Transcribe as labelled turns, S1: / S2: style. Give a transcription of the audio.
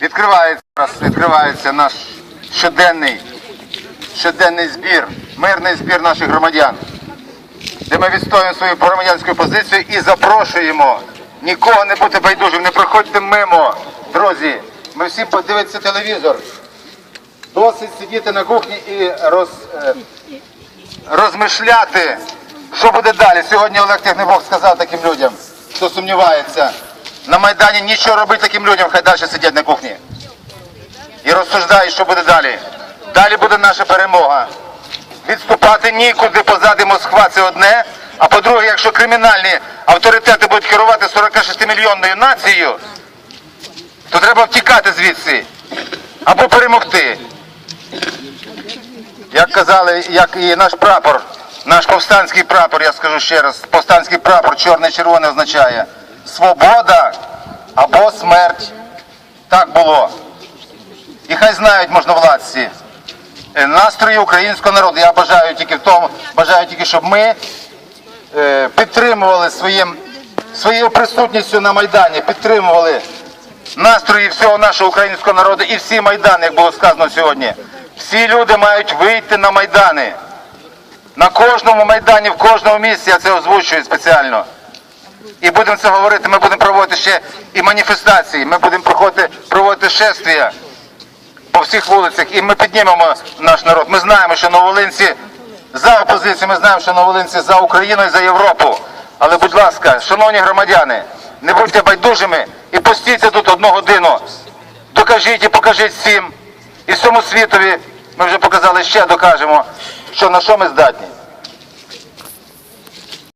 S1: Відкривається, відкривається наш щоденний, щоденний збір, мирний збір наших громадян, де ми відстоюємо свою громадянську позицію і запрошуємо нікого не бути байдужим, не проходьте мимо, друзі. Ми всі подивитися телевізор. Досить сидіти на кухні і роз, е, розмишляти, що буде далі. Сьогодні Олег Технебок сказав таким людям, хто сумнівається. На Майдані нічого робити таким людям, хай далі сидять на кухні. І розсуждають, що буде далі. Далі буде наша перемога. Відступати нікуди позади Москва це одне. А по-друге, якщо кримінальні авторитети будуть керувати 46-мільйонною нацією, то треба втікати звідси або перемогти. Як казали, як і наш прапор, наш повстанський прапор, я скажу ще раз, повстанський прапор чорне-червоне означає свобода або смерть. Так було. І хай знають можновладці е, настрої українського народу. Я бажаю тільки в тому, бажаю тільки, щоб ми е, підтримували своїм, своєю присутністю на Майдані, підтримували настрої всього нашого українського народу і всі майдани, як було сказано сьогодні. Всі люди мають вийти на майдани. На кожному майдані, в кожному місці я це озвучую спеціально. І будемо це говорити, ми будемо проводити ще і маніфестації, ми будемо проходити, проводити шествія по всіх вулицях, і ми піднімемо наш народ. Ми знаємо, що новолинці за опозицію, ми знаємо, що новолинці за Україну і за Європу. Але, будь ласка, шановні громадяни, не будьте байдужими і постійте тут одну годину. Докажіть і покажіть всім і всьому світові. Ми вже показали ще докажемо, що на що ми здатні.